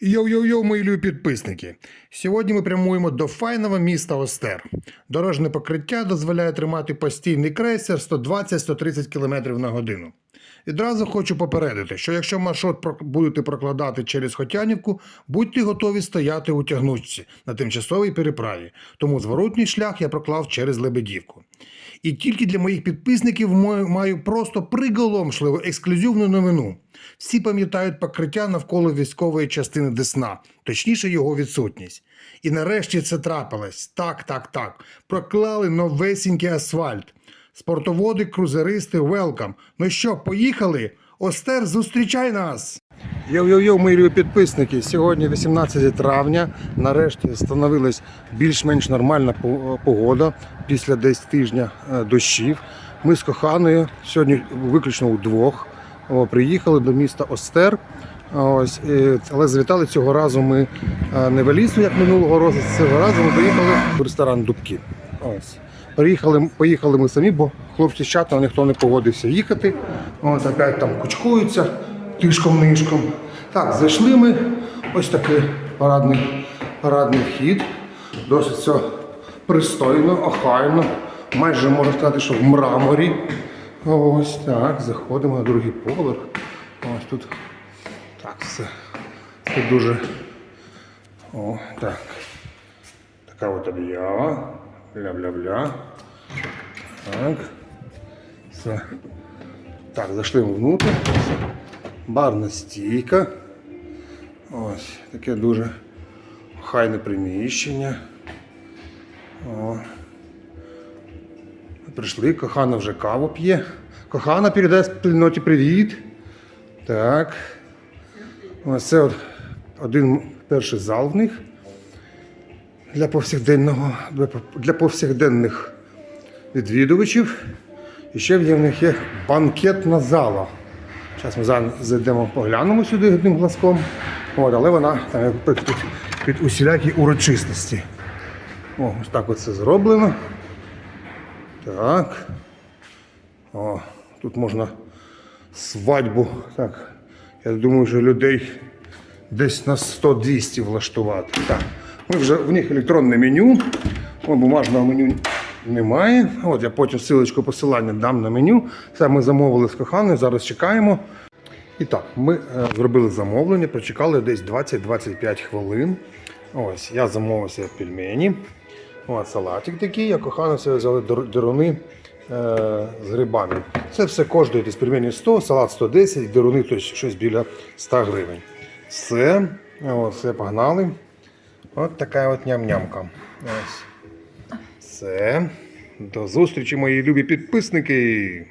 Йоу-йоу-йоу, мої любі підписники. Сьогодні ми прямуємо до файного міста Остер. Дорожне покриття дозволяє тримати постійний крейсер 120-130 км на годину. Відразу хочу попередити, що якщо маршрут будете прокладати через Хотянівку, будьте готові стояти у тягнучці на тимчасовій переправі, тому зворотній шлях я проклав через Лебедівку. І тільки для моїх підписників маю- просто приголомшливу ексклюзивну новину. Всі пам'ятають покриття навколо військової частини Десна, точніше його відсутність. І нарешті це трапилось. Так, так, так. Проклали новесінький асфальт. Спортоводи, крузеристи, велкам. Ну що, поїхали? Остер, зустрічай нас! Йоу-йоу-йоу, мої підписники. Сьогодні 18 травня. Нарешті встановилась більш-менш нормальна по- погода після десь тижня е, дощів. Ми з коханою сьогодні виключно удвох приїхали до міста Остер. Ось, але завітали цього разу ми е, не в Елісу, як минулого разу. Цього разу ми приїхали в ресторан Дубки. Ось. Приїхали, поїхали ми самі, бо хлопці з чату ніхто не погодився їхати. От опять там кучкуються тишком-нишком. Так, зайшли ми. Ось такий парадний, парадний вхід. Досить все пристойно, охайно. Майже можна сказати, що в мраморі. Ось так, заходимо на другий поверх. Ось тут так все. Це дуже. О, так. Така от об'ява. Бля-бля-бля. Так. Все. Так, зайшли ми внутрь. Барна стійка. Ось таке дуже хайне приміщення. О. Прийшли, кохана вже каву п'є. Кохана передає спільноті привіт. Так. Ось це от один перший зал в них для повсякденного, для повсякденних відвідувачів. І ще в них є банкетна зала. Зараз ми зайдемо, поглянемо сюди одним глазком. От, але вона там під, під, під усілякі урочистості. О, ось так оце зроблено. Так. О, тут можна свадьбу. Так. Я думаю, що людей десь на 100-200 влаштувати. Так. Ми вже в них електронне меню. О, бумажного меню немає. От я потім силочку посилання дам на меню. Це ми замовили з коханою, зараз чекаємо. І так, ми е, зробили замовлення, прочекали десь 20-25 хвилин. Ось, я замовив себе пельмені. Ось салатик такий, я кохана себе взяли деруни е, з грибами. Це все коштує десь пельмені 100, салат 110, деруни то щось біля 100 гривень. Все, ось, все погнали. От така от ням-нямка. Ось. Все. До зустрічі, мої любі підписники.